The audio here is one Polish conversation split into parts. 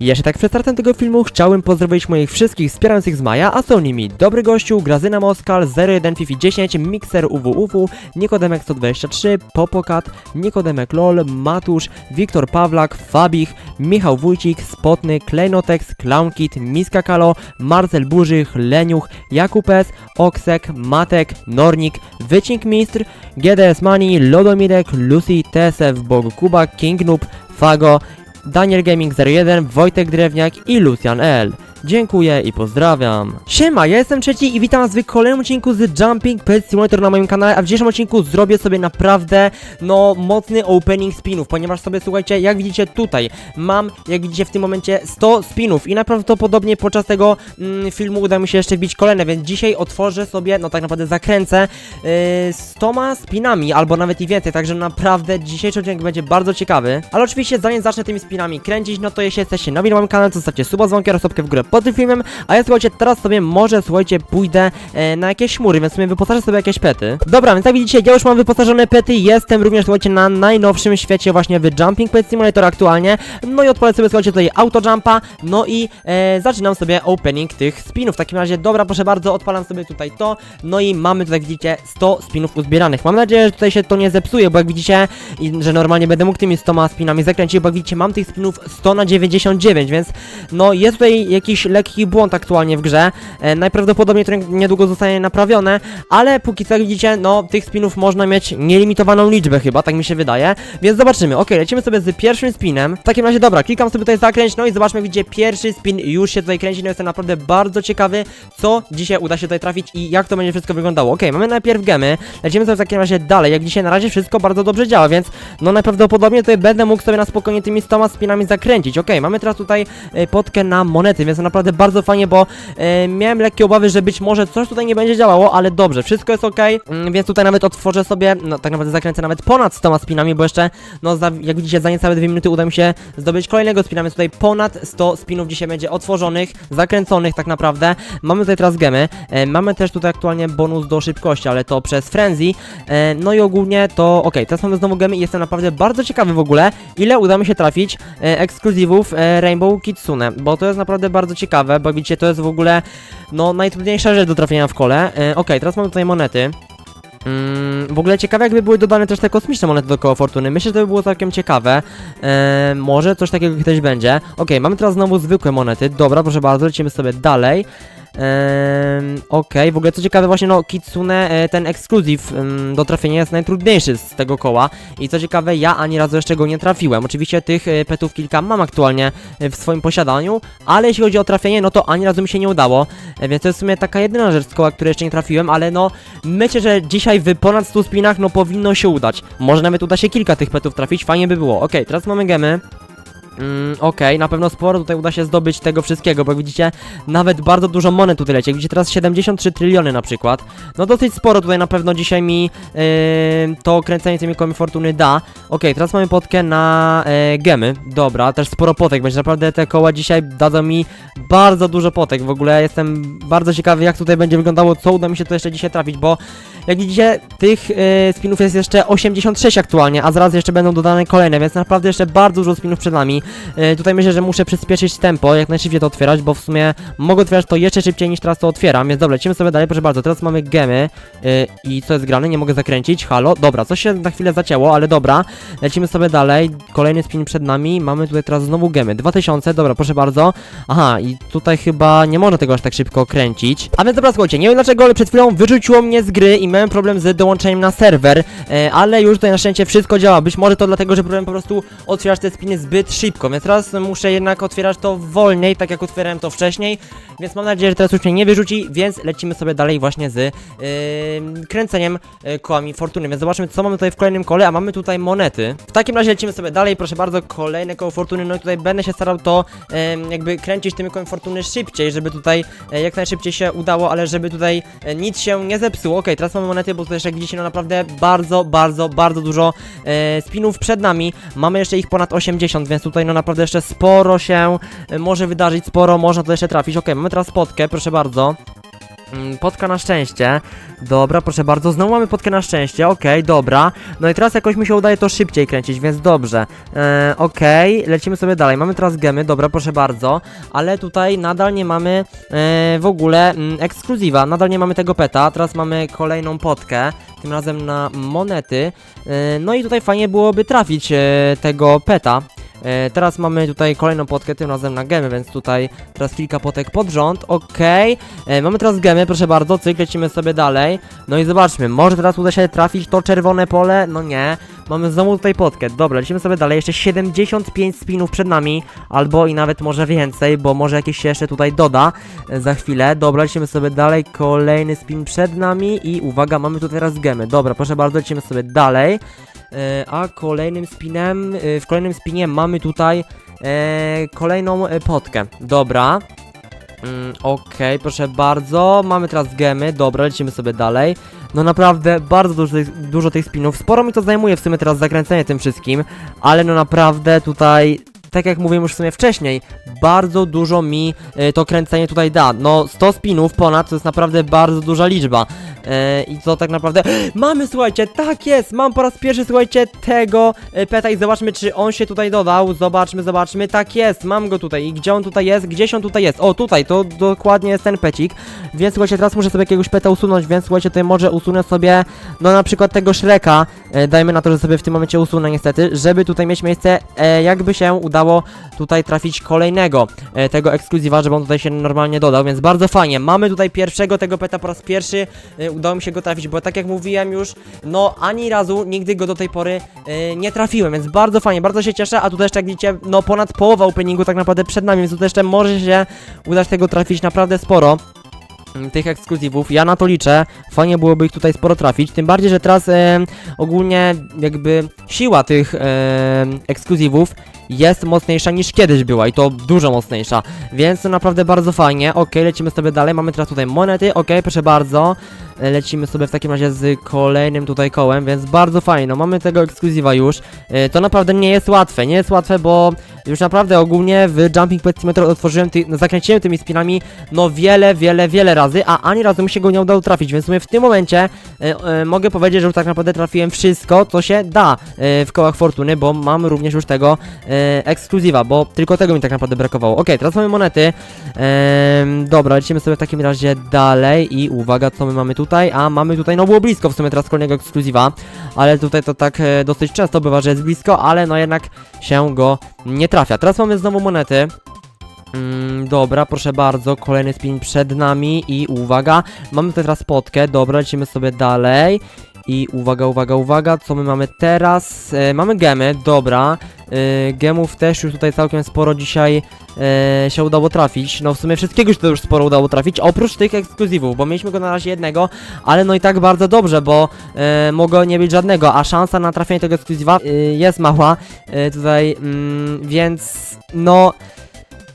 Jeszcze tak przed startem tego filmu chciałbym pozdrowić moich wszystkich wspierających z Maja, a są nimi Dobry Gościu, Grazyna Moskal, 01 Fifi 10, Mixer UWUW, Nikodemek 123, Popokat, Nikodemek LOL, Matusz, Wiktor Pawlak, Fabich, Michał Wójcik, Spotny, Klejnotex, Clownkit, Miska Kalo, Marcel Burzych, Leniuch, Jakub S, Oksek, Matek, Nornik, Wycink Mistr, GDS Money, Lodomirek, Lucy, TSF, Bog Kuba, King Noob, Fago, Daniel Gaming 01, Wojtek Drewniak i Lucian L. Dziękuję i pozdrawiam. Siema, ja jestem trzeci i witam was w kolejnym odcinku z Jumping Pet Simulator na moim kanale, a w dzisiejszym odcinku zrobię sobie naprawdę, no, mocny opening spinów, ponieważ sobie, słuchajcie, jak widzicie tutaj, mam, jak widzicie w tym momencie 100 spinów i najprawdopodobniej podczas tego mm, filmu uda mi się jeszcze wbić kolejne, więc dzisiaj otworzę sobie, no tak naprawdę zakręcę yy, 100 spinami, albo nawet i więcej, także naprawdę dzisiejszy odcinek będzie bardzo ciekawy, ale oczywiście zanim zacznę tymi spinami kręcić, no to jeśli jesteście nowi na moim kanale, to zostawcie suba, dzwonkę oraz w górę pod tym filmem, a ja słuchajcie, teraz sobie może, słuchajcie, pójdę e, na jakieś chmury, więc sobie wyposażę sobie jakieś pety. Dobra, więc jak widzicie, ja już mam wyposażone pety, jestem również, słuchajcie, na najnowszym świecie właśnie w Jumping Pet Simulator aktualnie, no i odpalę sobie, słuchajcie, tutaj autojumpa, no i e, zaczynam sobie opening tych spinów. W takim razie, dobra, proszę bardzo, odpalam sobie tutaj to, no i mamy tutaj, widzicie, 100 spinów uzbieranych. Mam nadzieję, że tutaj się to nie zepsuje, bo jak widzicie, że normalnie będę mógł tymi 100 spinami zakręcić, bo jak widzicie, mam tych spinów 100 na 99, więc no jest tutaj jakiś lekki błąd aktualnie w grze. E, najprawdopodobniej to niedługo zostanie naprawione, ale póki co, jak widzicie, no tych spinów można mieć nielimitowaną liczbę chyba, tak mi się wydaje, więc zobaczymy. Ok, lecimy sobie z pierwszym spinem. W takim razie, dobra, klikam sobie tutaj zakręć, no i zobaczmy, widzicie, pierwszy spin już się tutaj kręci, no jestem naprawdę bardzo ciekawy, co dzisiaj uda się tutaj trafić i jak to będzie wszystko wyglądało. Ok, mamy najpierw gemy, lecimy sobie w takim razie dalej, jak dzisiaj na razie wszystko bardzo dobrze działa, więc no najprawdopodobniej tutaj będę mógł sobie na spokojnie tymi 100 spinami zakręcić. Ok, mamy teraz tutaj e, potkę na monety, więc to naprawdę bardzo fajnie, bo e, miałem lekkie obawy, że być może coś tutaj nie będzie działało, ale dobrze, wszystko jest ok, mm, więc tutaj nawet otworzę sobie, no tak naprawdę zakręcę nawet ponad 100 spinami, bo jeszcze, no za, jak widzicie, za niecałe 2 minuty uda mi się zdobyć kolejnego spina, więc tutaj ponad 100 spinów dzisiaj będzie otworzonych, zakręconych tak naprawdę. Mamy tutaj teraz gemy, e, mamy też tutaj aktualnie bonus do szybkości, ale to przez Frenzy, e, no i ogólnie to, ok, teraz mamy znowu gemy i jestem naprawdę bardzo ciekawy w ogóle, ile uda mi się trafić e, ekskluzywów e, Rainbow Kitsune, bo to jest naprawdę bardzo ciekawe, bo widzicie, to jest w ogóle, no, najtrudniejsza rzecz do trafienia w kole. E, ok, teraz mamy tutaj monety. Mm, w ogóle ciekawe jakby były dodane też te kosmiczne monety do koło fortuny. Myślę, że to by było całkiem ciekawe. E, może coś takiego kiedyś będzie. Okej, mamy teraz znowu zwykłe monety. Dobra, proszę bardzo, lecimy sobie dalej. Okej, w ogóle co ciekawe właśnie no Kitsune, e, ten ekskluzyw do trafienia jest najtrudniejszy z tego koła i co ciekawe ja ani razu jeszcze go nie trafiłem. Oczywiście tych e, petów kilka mam aktualnie e, w swoim posiadaniu, ale jeśli chodzi o trafienie no to ani razu mi się nie udało, więc to jest w sumie taka jedyna rzecz z koła, której jeszcze nie trafiłem, ale no myślę, że dzisiaj w ponad 100 spinach no powinno się udać. Może nawet uda się kilka tych petów trafić, fajnie by było. Okej, teraz mamy gemy. Mm, Okej, na pewno sporo tutaj uda się zdobyć tego wszystkiego, bo jak widzicie, nawet bardzo dużo monet tutaj leci. Jak widzicie teraz 73 tryliony na przykład. No dosyć sporo tutaj na pewno dzisiaj mi yy, to kręcenie tymi kołami fortuny da. Okej, teraz mamy potkę na e, gemy. Dobra, też sporo potek, będzie naprawdę te koła dzisiaj dadzą mi bardzo dużo potek. W ogóle jestem bardzo ciekawy, jak tutaj będzie wyglądało, co uda mi się tu jeszcze dzisiaj trafić, bo jak widzicie, tych e, spinów jest jeszcze 86 aktualnie, a zaraz jeszcze będą dodane kolejne, więc naprawdę jeszcze bardzo dużo spinów przed nami. E, tutaj myślę, że muszę przyspieszyć tempo, jak najszybciej to otwierać, bo w sumie mogę otwierać to jeszcze szybciej niż teraz to otwieram, więc dobra, lecimy sobie dalej, proszę bardzo, teraz mamy gemy e, i co jest grane, nie mogę zakręcić, halo, dobra, coś się na chwilę zacięło, ale dobra, lecimy sobie dalej, kolejny spin przed nami, mamy tutaj teraz znowu gemy, 2000, dobra, proszę bardzo, aha, i tutaj chyba nie można tego aż tak szybko kręcić, a więc dobra, słuchajcie, nie wiem dlaczego, ale przed chwilą wyrzuciło mnie z gry i miałem problem z dołączeniem na serwer, e, ale już tutaj na szczęście wszystko działa, być może to dlatego, że próbowałem po prostu otwierać te spiny zbyt szybko, więc teraz muszę jednak otwierać to wolniej, tak jak otwierałem to wcześniej, więc mam nadzieję, że teraz już mnie nie wyrzuci, więc lecimy sobie dalej właśnie z yy, kręceniem yy, kołami fortuny, więc zobaczmy co mamy tutaj w kolejnym kole, a mamy tutaj monety. W takim razie lecimy sobie dalej, proszę bardzo, kolejne koło fortuny, no i tutaj będę się starał to yy, jakby kręcić tymi kołami fortuny szybciej, żeby tutaj yy, jak najszybciej się udało, ale żeby tutaj yy, nic się nie zepsuło. Okej, teraz mamy monety, bo tutaj jak widzicie, no naprawdę bardzo, bardzo, bardzo dużo yy, spinów przed nami. Mamy jeszcze ich ponad 80, więc tutaj no naprawdę jeszcze sporo się yy, może wydarzyć, sporo można to jeszcze trafić. Okej, mamy teraz spotkę, proszę bardzo. Mm, Podka na szczęście. Dobra, proszę bardzo. Znowu mamy podkę na szczęście. Okej, dobra. No i teraz jakoś mi się udaje to szybciej kręcić, więc dobrze. E, Okej, lecimy sobie dalej. Mamy teraz gemy, dobra, proszę bardzo. Ale tutaj nadal nie mamy e, w ogóle mm, ekskluzywa. Nadal nie mamy tego peta. Teraz mamy kolejną podkę. Tym razem na monety. E, no i tutaj fajnie byłoby trafić e, tego peta. E, teraz mamy tutaj kolejną potkę, tym razem na gemy, więc tutaj teraz kilka potek pod rząd, okej. E, Mamy teraz gemy, proszę bardzo, cyk, lecimy sobie dalej. No i zobaczmy, może teraz uda się trafić to czerwone pole? No nie. Mamy znowu tutaj potkę, dobra, lecimy sobie dalej, jeszcze 75 spinów przed nami, albo i nawet może więcej, bo może jakieś się jeszcze tutaj doda e, za chwilę. Dobra, lecimy sobie dalej, kolejny spin przed nami i uwaga, mamy tu teraz gemy. Dobra, proszę bardzo, lecimy sobie dalej. E, a kolejnym spinem, e, w kolejnym spinie mamy tutaj e, kolejną potkę. Dobra. Mm, Okej, proszę bardzo. Mamy teraz gemy. Dobra, lecimy sobie dalej. No naprawdę bardzo dużo, dużo tych spinów. Sporo mi to zajmuje w sumie teraz zakręcenie tym wszystkim, ale no naprawdę tutaj, tak jak mówiłem już w sumie wcześniej, bardzo dużo mi e, to kręcenie tutaj da. No 100 spinów ponad to jest naprawdę bardzo duża liczba. E, I co tak naprawdę... Mamy, słuchajcie, tak jest! Mam po raz pierwszy, słuchajcie, tego e, peta i zobaczmy, czy on się tutaj dodał. Zobaczmy, zobaczmy. Tak jest, mam go tutaj. I gdzie on tutaj jest? Gdzieś on tutaj jest? O, tutaj, to dokładnie jest ten pecik. Więc słuchajcie, teraz muszę sobie jakiegoś peta usunąć, więc słuchajcie, tutaj może usunę sobie, no na przykład tego Shreka. E, dajmy na to, że sobie w tym momencie usunę niestety, żeby tutaj mieć miejsce, e, jakby się udało tutaj trafić kolejnego e, tego ekskluzywa, żeby on tutaj się normalnie dodał, więc bardzo fajnie. Mamy tutaj pierwszego tego peta po raz pierwszy, e, udało mi się go trafić, bo tak jak mówiłem już, no ani razu nigdy go do tej pory e, nie trafiłem, więc bardzo fajnie, bardzo się cieszę, a tutaj jeszcze jak widzicie, no ponad połowa openingu tak naprawdę przed nami, więc tutaj jeszcze może się udać tego trafić naprawdę sporo tych ekskluzywów. Ja na to liczę. Fajnie byłoby ich tutaj sporo trafić. Tym bardziej, że teraz e, ogólnie jakby siła tych e, ekskluzywów jest mocniejsza niż kiedyś była i to dużo mocniejsza. Więc to naprawdę bardzo fajnie. Ok, lecimy sobie dalej. Mamy teraz tutaj monety. Ok, proszę bardzo. Lecimy sobie w takim razie z kolejnym tutaj kołem, więc bardzo fajnie. No mamy tego ekskluzywa już. E, To naprawdę nie jest łatwe. Nie jest łatwe, bo już naprawdę ogólnie w Jumping Pet Simulator otworzyłem, ty, no, zakręciłem tymi spinami no wiele, wiele, wiele razy, a ani razu mi się go nie udało trafić, więc w tym momencie e, e, mogę powiedzieć, że już tak naprawdę trafiłem wszystko, co się da w kołach fortuny, bo mam również już tego ekskluzywa, bo tylko tego mi tak naprawdę brakowało. Ok, teraz mamy monety. Dobra, lecimy sobie w takim razie dalej i uwaga, co my mamy tutaj, a mamy tutaj, no było blisko w sumie teraz kolejnego ekskluzywa, ale tutaj to tak e, dosyć często bywa, że jest blisko, ale no jednak się go nie trafia. Teraz mamy znowu monety. Mm, dobra, proszę bardzo, kolejny spin przed nami i uwaga, mamy tutaj teraz potkę, dobra, lecimy sobie dalej i uwaga, uwaga, uwaga, co my mamy teraz? E, mamy gemy, dobra, e, gemów też już tutaj całkiem sporo dzisiaj e, się udało trafić, no w sumie wszystkiego się to już sporo udało trafić, oprócz tych ekskluzywów, bo mieliśmy go na razie jednego, ale no i tak bardzo dobrze, bo e, mogło nie być żadnego, a szansa na trafienie tego ekskluzywa e, jest mała e, tutaj, mm, więc no...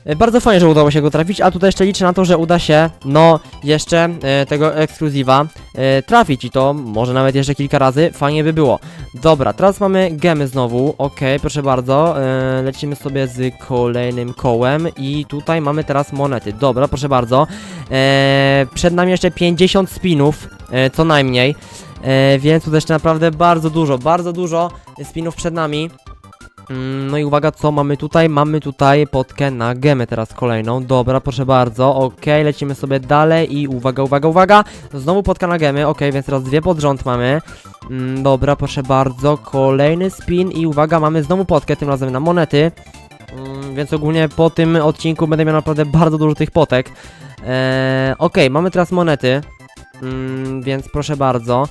E, Bardzo fajnie, że udało się go trafić, a tutaj jeszcze liczę na to, że uda się, no, jeszcze e, tego ekskluzywa e, trafić i to może nawet jeszcze kilka razy, fajnie by było. Dobra, teraz mamy gemy znowu, okej, proszę bardzo, e, lecimy sobie z kolejnym kołem i tutaj mamy teraz monety, dobra, proszę bardzo. E, przed nami jeszcze 50 spinów, e, co najmniej, e, więc tutaj jeszcze naprawdę bardzo dużo, bardzo dużo spinów przed nami. Mm, No i uwaga, co mamy tutaj? Mamy tutaj potkę na gemę teraz kolejną. Dobra, proszę bardzo. Okej, lecimy sobie dalej i uwaga, uwaga, uwaga. Znowu potka na gemy. Okej, więc teraz dwie pod rząd mamy. Mm, Dobra, proszę bardzo. Kolejny spin i uwaga, mamy znowu potkę, tym razem na monety. Mm, Więc ogólnie po tym odcinku będę miał naprawdę bardzo dużo tych potek. Eee, Okej, mamy teraz monety. Więc proszę bardzo.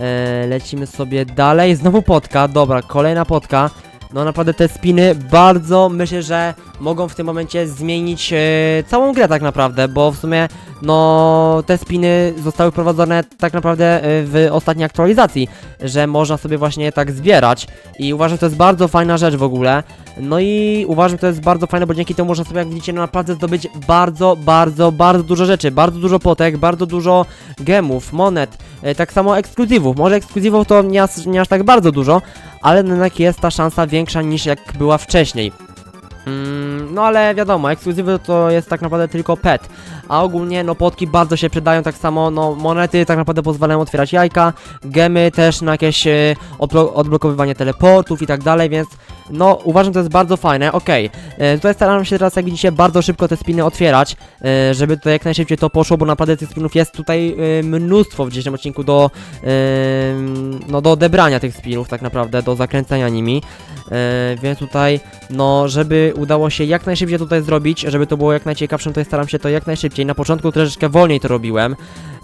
Eee, lecimy sobie dalej. Znowu potka. Dobra, kolejna potka. No naprawdę te spiny bardzo myślę, że mogą w tym momencie zmienić e, całą grę tak naprawdę, bo w sumie no te spiny zostały wprowadzone tak naprawdę e, w ostatniej aktualizacji, że można sobie właśnie tak zbierać i uważam, że to jest bardzo fajna rzecz w ogóle. No i uważam, że to jest bardzo fajne, bo dzięki temu można sobie, jak widzicie, naprawdę zdobyć bardzo, bardzo, bardzo dużo rzeczy, bardzo dużo potek, bardzo dużo gemów, monet, e, tak samo ekskluzywów. Może ekskluzywów to nie, nie aż tak bardzo dużo, ale jednak jest ta szansa większa niż jak była wcześniej. Mm, no ale wiadomo, ekskluzywy to jest tak naprawdę tylko pet. A ogólnie, no potki bardzo się przydają, tak samo, no monety tak naprawdę pozwalają otwierać jajka, gemy też na jakieś odblo odblokowywanie teleportów i tak dalej, więc no uważam, to jest bardzo fajne. Okej, e, tutaj staram się teraz, jak widzicie, bardzo szybko te spiny otwierać, e, żeby to jak najszybciej to poszło, bo naprawdę tych spinów jest tutaj e, mnóstwo w dzisiejszym odcinku do, e, no, do odebrania tych spinów, tak naprawdę, do zakręcania nimi. E, więc tutaj, no, żeby udało się jak najszybciej tutaj zrobić, żeby to było jak najciekawsze, to ja staram się to jak najszybciej. Na początku troszeczkę wolniej to robiłem,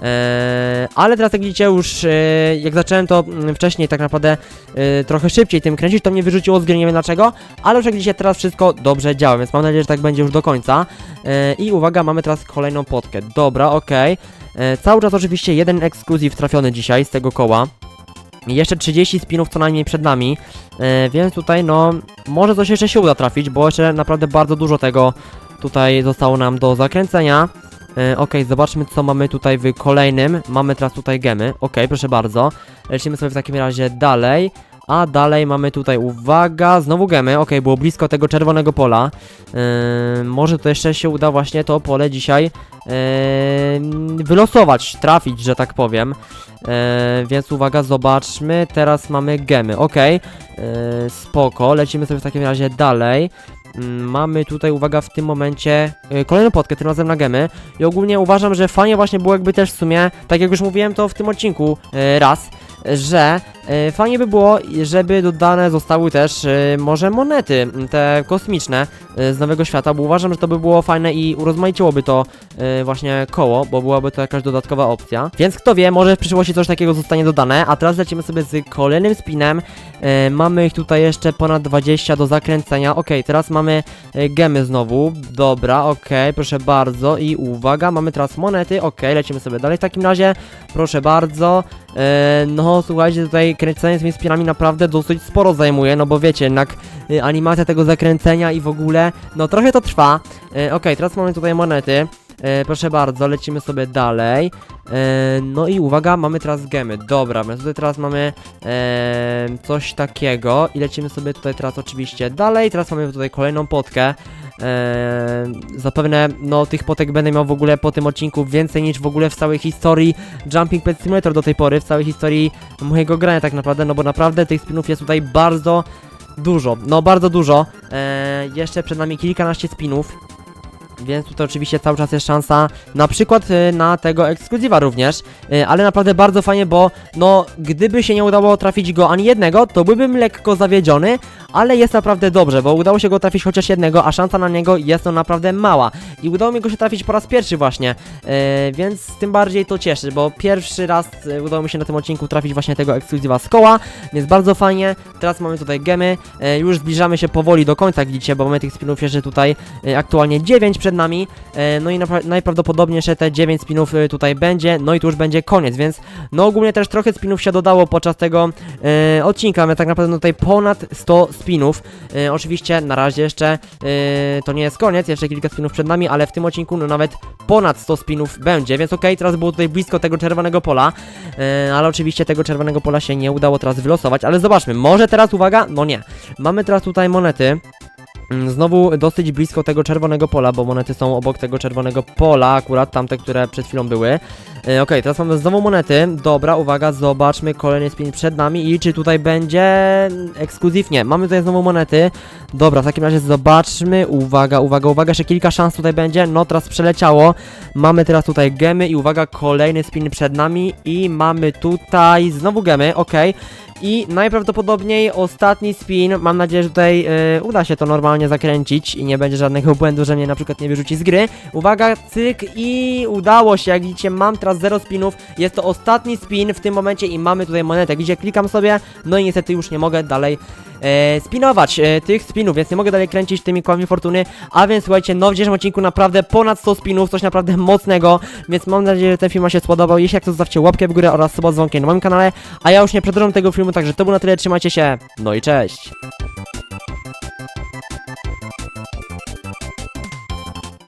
e, ale teraz jak widzicie już, e, jak zacząłem to mm, wcześniej tak naprawdę e, trochę szybciej tym kręcić, to mnie wyrzuciło z gry, nie wiem dlaczego, ale już jak widzicie teraz wszystko dobrze działa, więc mam nadzieję, że tak będzie już do końca. E, I uwaga, mamy teraz kolejną potkę. Dobra, okej. E, Cały czas oczywiście jeden ekskluzyw trafiony dzisiaj z tego koła. Jeszcze 30 spinów co najmniej przed nami, e, więc tutaj no może coś jeszcze się uda trafić, bo jeszcze naprawdę bardzo dużo tego tutaj zostało nam do zakręcenia. Okej, zobaczmy co mamy tutaj w kolejnym. Mamy teraz tutaj gemy. Okej, proszę bardzo. Lecimy sobie w takim razie dalej. A dalej mamy tutaj, uwaga, znowu gemy. Okej, było blisko tego czerwonego pola. E, może to jeszcze się uda właśnie to pole dzisiaj e, wylosować, trafić, że tak powiem. E, więc uwaga, zobaczmy. Teraz mamy gemy, ok. E, spoko, lecimy sobie w takim razie dalej. Mm, Mamy tutaj, uwaga, w tym momencie e, kolejną potkę, tym razem na gemy. I ogólnie uważam, że fajnie właśnie było jakby też w sumie, tak jak już mówiłem to w tym odcinku e, raz, że fajnie by było, żeby dodane zostały też e, może monety, te kosmiczne e, z Nowego Świata, bo uważam, że to by było fajne i urozmaiciłoby to e, właśnie koło, bo byłaby to jakaś dodatkowa opcja. Więc kto wie, może w przyszłości coś takiego zostanie dodane, a teraz lecimy sobie z kolejnym spinem. E, mamy ich tutaj jeszcze ponad 20 do zakręcenia. Ok, teraz mamy e, gemy znowu. Dobra, ok, proszę bardzo. I uwaga, mamy teraz monety. Ok, lecimy sobie dalej w takim razie. Proszę bardzo. E, no, słuchajcie, tutaj kręcenie tymi spinami naprawdę dosyć sporo zajmuje, no bo wiecie, jednak y, animacja tego zakręcenia i w ogóle, no trochę to trwa. E, Okej, teraz mamy tutaj monety. E, proszę bardzo, lecimy sobie dalej. E, no i uwaga, mamy teraz gemy. Dobra, więc tutaj teraz mamy coś takiego i lecimy sobie tutaj teraz oczywiście dalej. Teraz mamy tutaj kolejną potkę. E, zapewne, no, tych potek będę miał w ogóle po tym odcinku więcej niż w ogóle w całej historii Jumping Pet Simulator do tej pory, w całej historii mojego grania tak naprawdę, no bo naprawdę tych spinów jest tutaj bardzo dużo, no bardzo dużo. E, jeszcze przed nami kilkanaście spinów. Więc tutaj oczywiście cały czas jest szansa na przykład y, na tego ekskluzywa również, y, ale naprawdę bardzo fajnie, bo no gdyby się nie udało trafić go ani jednego, to byłbym lekko zawiedziony, ale jest naprawdę dobrze, bo udało się go trafić chociaż jednego, a szansa na niego jest no naprawdę mała. I udało mi go się trafić po raz pierwszy właśnie, y, więc tym bardziej to cieszy, bo pierwszy raz y, udało mi się na tym odcinku trafić właśnie tego ekskluzywa z koła, więc bardzo fajnie. Teraz mamy tutaj gemy, y, już zbliżamy się powoli do końca, jak widzicie, bo mamy tych spinów jeszcze tutaj y, aktualnie 9 przed nami, e, no i najprawdopodobniej jeszcze te 9 spinów y, tutaj będzie, no i tu już będzie koniec, więc no ogólnie też trochę spinów się dodało podczas tego e, odcinka, mamy tak naprawdę tutaj ponad 100 spinów, e, oczywiście na razie jeszcze e, to nie jest koniec, jeszcze kilka spinów przed nami, ale w tym odcinku no nawet ponad 100 spinów będzie, więc okej, teraz było tutaj blisko tego czerwonego pola, e, ale oczywiście tego czerwonego pola się nie udało teraz wylosować, ale zobaczmy, może teraz, uwaga, no nie, mamy teraz tutaj monety, Znowu dosyć blisko tego czerwonego pola, bo monety są obok tego czerwonego pola, akurat tamte, które przed chwilą były. E, Okej, teraz mamy znowu monety. Dobra, uwaga, zobaczmy kolejny spin przed nami i czy tutaj będzie ekskluzyw? Nie, mamy tutaj znowu monety. Dobra, w takim razie zobaczmy. Uwaga, uwaga, uwaga, jeszcze kilka szans tutaj będzie. No, teraz przeleciało. Mamy teraz tutaj gemy i uwaga, kolejny spin przed nami i mamy tutaj znowu gemy, okej. I najprawdopodobniej ostatni spin, mam nadzieję, że tutaj e, uda się to normalnie zakręcić i nie będzie żadnego błędu, że mnie na przykład nie wyrzuci z gry. Uwaga, cyk i udało się, jak widzicie mam teraz 0 spinów, jest to ostatni spin w tym momencie i mamy tutaj monetę, widzicie, klikam sobie, no i niestety już nie mogę dalej e, spinować e, tych spinów, więc nie mogę dalej kręcić tymi kołami fortuny, a więc słuchajcie, no w dzisiejszym odcinku naprawdę ponad 100 spinów, coś naprawdę mocnego, więc mam nadzieję, że ten film się spodobał, jeśli jak to zostawcie łapkę w górę oraz suba dzwonkiem na moim kanale, a ja już nie przedłużam tego filmu, także to było na tyle, trzymajcie się, no i cześć!